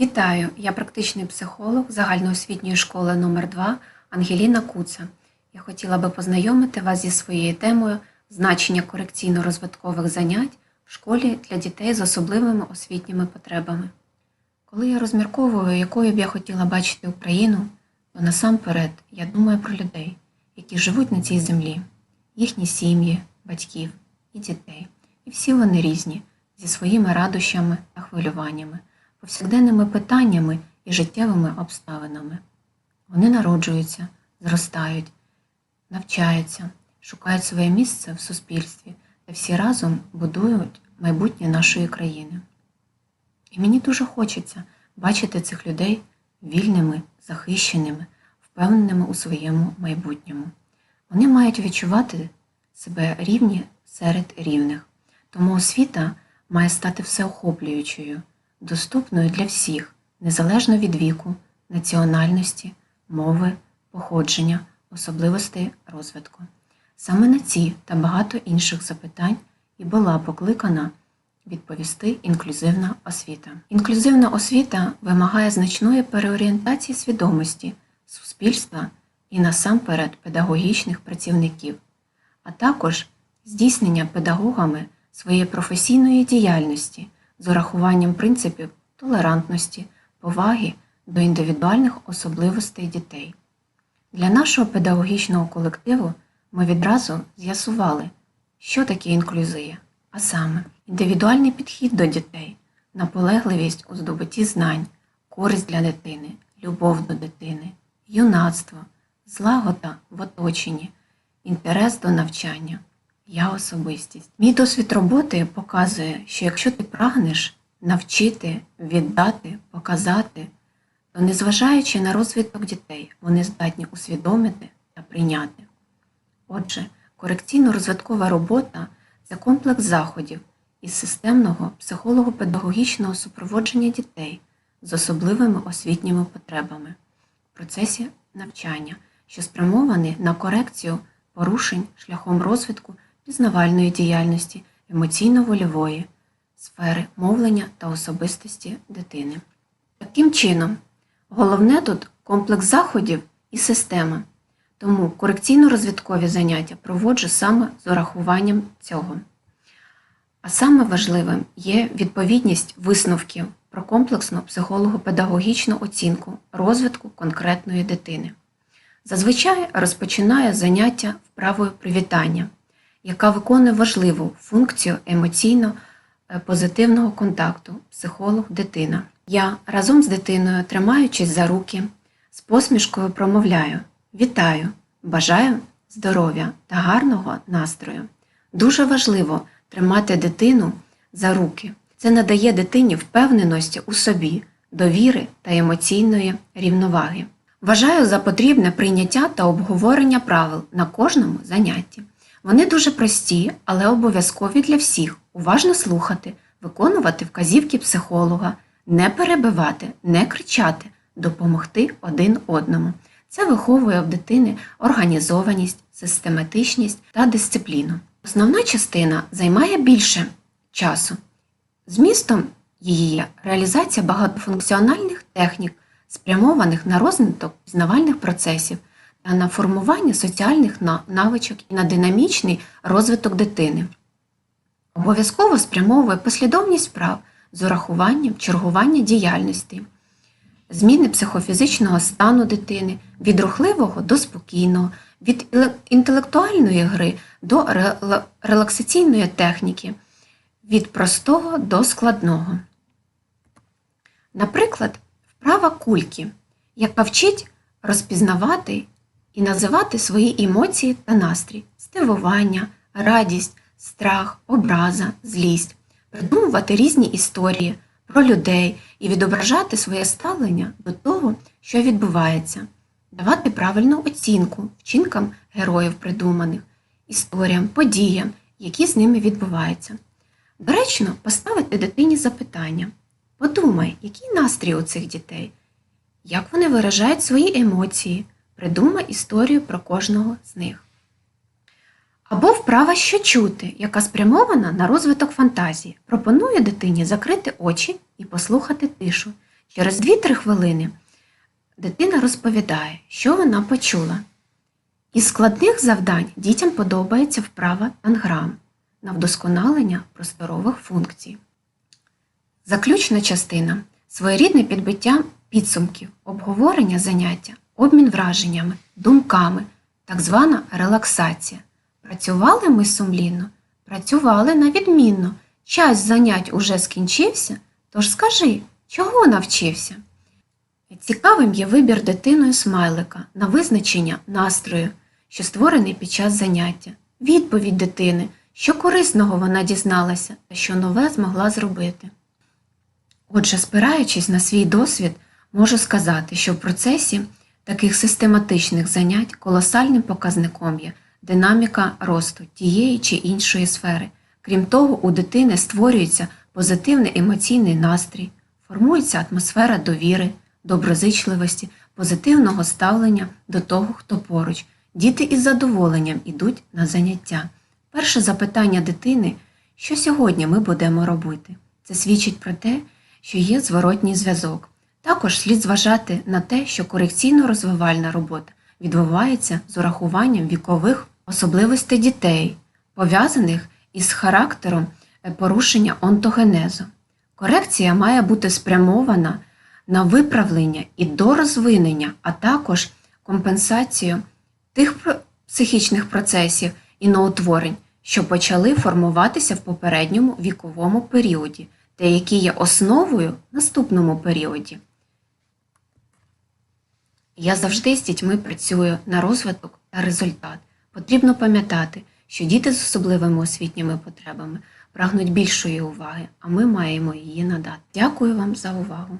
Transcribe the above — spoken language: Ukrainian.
Вітаю! Я практичний психолог загальноосвітньої школи номер 2 Ангеліна Куца. Я хотіла би познайомити вас зі своєю темою значення корекційно-розвиткових занять в школі для дітей з особливими освітніми потребами. Коли я розмірковую, якою б я хотіла бачити Україну, то насамперед я думаю про людей, які живуть на цій землі, їхні сім'ї, батьків і дітей. І всі вони різні, зі своїми радощами та хвилюваннями, повсякденними питаннями і життєвими обставинами. Вони народжуються, зростають, навчаються, шукають своє місце в суспільстві та всі разом будують майбутнє нашої країни. І мені дуже хочеться бачити цих людей вільними, захищеними, впевненими у своєму майбутньому. Вони мають відчувати себе рівні серед рівних. Тому освіта має стати всеохоплюючою, доступною для всіх, незалежно від віку, національності, мови, походження, особливостей розвитку. Саме на ці та багато інших запитань і була покликана відповісти інклюзивна освіта. Інклюзивна освіта вимагає значної переорієнтації свідомості суспільства і насамперед педагогічних працівників, а також здійснення педагогами своєї професійної діяльності з урахуванням принципів толерантності, поваги до індивідуальних особливостей дітей. Для нашого педагогічного колективу ми відразу з'ясували, що таке інклюзія, а саме індивідуальний підхід до дітей, наполегливість у здобутті знань, користь для дитини, любов до дитини, юнацтво, злагода в оточенні, інтерес до навчання, я особистість. Мій досвід роботи показує, що якщо ти прагнеш навчити, віддати, показати, то незважаючи на розвиток дітей, вони здатні усвідомити та прийняти. Отже, корекційно-розвиткова робота це комплекс заходів із системного психолого-педагогічного супроводження дітей з особливими освітніми потребами в процесі навчання, що спрямований на корекцію порушень шляхом розвитку пізнавальної діяльності, емоційно-вольової сфери мовлення та особистості дитини. Таким чином, головне тут комплекс заходів і система. Тому корекційно-розвиткові заняття проводжу саме з урахуванням цього. А саме важливим є відповідність висновків про комплексну психолого-педагогічну оцінку розвитку конкретної дитини. Зазвичай розпочинає заняття вправою привітання, яка виконує важливу функцію емоційно е, позитивного контакту психолог-дитина. Я разом з дитиною, тримаючись за руки, з посмішкою промовляю Вітаю! Бажаю здоров'я та гарного настрою. Дуже важливо тримати дитину за руки. Це надає дитині впевненості у собі, довіри та емоційної рівноваги. Вважаю за потрібне прийняття та обговорення правил на кожному занятті. Вони дуже прості, але обов'язкові для всіх. Уважно слухати, виконувати вказівки психолога, не перебивати, не кричати, допомогти один одному. Це виховує в дитини організованість, систематичність та дисципліну. Основна частина займає більше часу. Змістом її є реалізація багатофункціональних технік, спрямованих на розвиток пізнавальних процесів на формування соціальних навичок і на динамічний розвиток дитини. Обов'язково спрямовує послідовність прав з урахуванням чергування діяльності, зміни психофізичного стану дитини від рухливого до спокійного, від інтелектуальної гри до релаксаційної техніки, від простого до складного. Наприклад, вправа кульки, яка вчить розпізнавати і називати свої емоції та настрій, здивування, радість, страх, образа, злість, придумувати різні історії про людей і відображати своє ставлення до того, що відбувається, давати правильну оцінку вчинкам героїв придуманих, історіям, подіям, які з ними відбуваються. Доречно поставити дитині запитання. Подумай, який настрій у цих дітей, як вони виражають свої емоції, придумай історію про кожного з них. Або вправа що чути, яка спрямована на розвиток фантазії, пропонує дитині закрити очі і послухати тишу, Через 2-3 хвилини дитина розповідає, що вона почула. Із складних завдань дітям подобається вправа танграм на вдосконалення просторових функцій. Заключна частина своєрідне підбиття підсумків, обговорення заняття, обмін враженнями, думками, так звана релаксація. Працювали ми сумлінно, працювали на відмінно. Час занять уже скінчився, тож скажи, чого навчився? Цікавим є вибір дитиною смайлика на визначення настрою, що створений під час заняття, відповідь дитини, що корисного вона дізналася та що нове змогла зробити. Отже, спираючись на свій досвід, можу сказати, що в процесі таких систематичних занять колосальним показником є динаміка росту тієї чи іншої сфери. Крім того, у дитини створюється позитивний емоційний настрій, формується атмосфера довіри, доброзичливості, позитивного ставлення до того, хто поруч. Діти із задоволенням ідуть на заняття. Перше запитання дитини, що сьогодні ми будемо робити, це свідчить про те, що є зворотній зв'язок. Також слід зважати на те, що корекційно-розвивальна робота відбувається з урахуванням вікових особливостей дітей, пов'язаних із характером е, порушення онтогенезу. Корекція має бути спрямована на виправлення і дорозвинення, а також компенсацію тих психічних процесів і новотворень, що почали формуватися в попередньому віковому періоді, та які є основою наступному періоді. Я завжди з дітьми працюю на розвиток та результат. Потрібно пам'ятати, що діти з особливими освітніми потребами прагнуть більшої уваги, а ми маємо її надати. Дякую вам за увагу.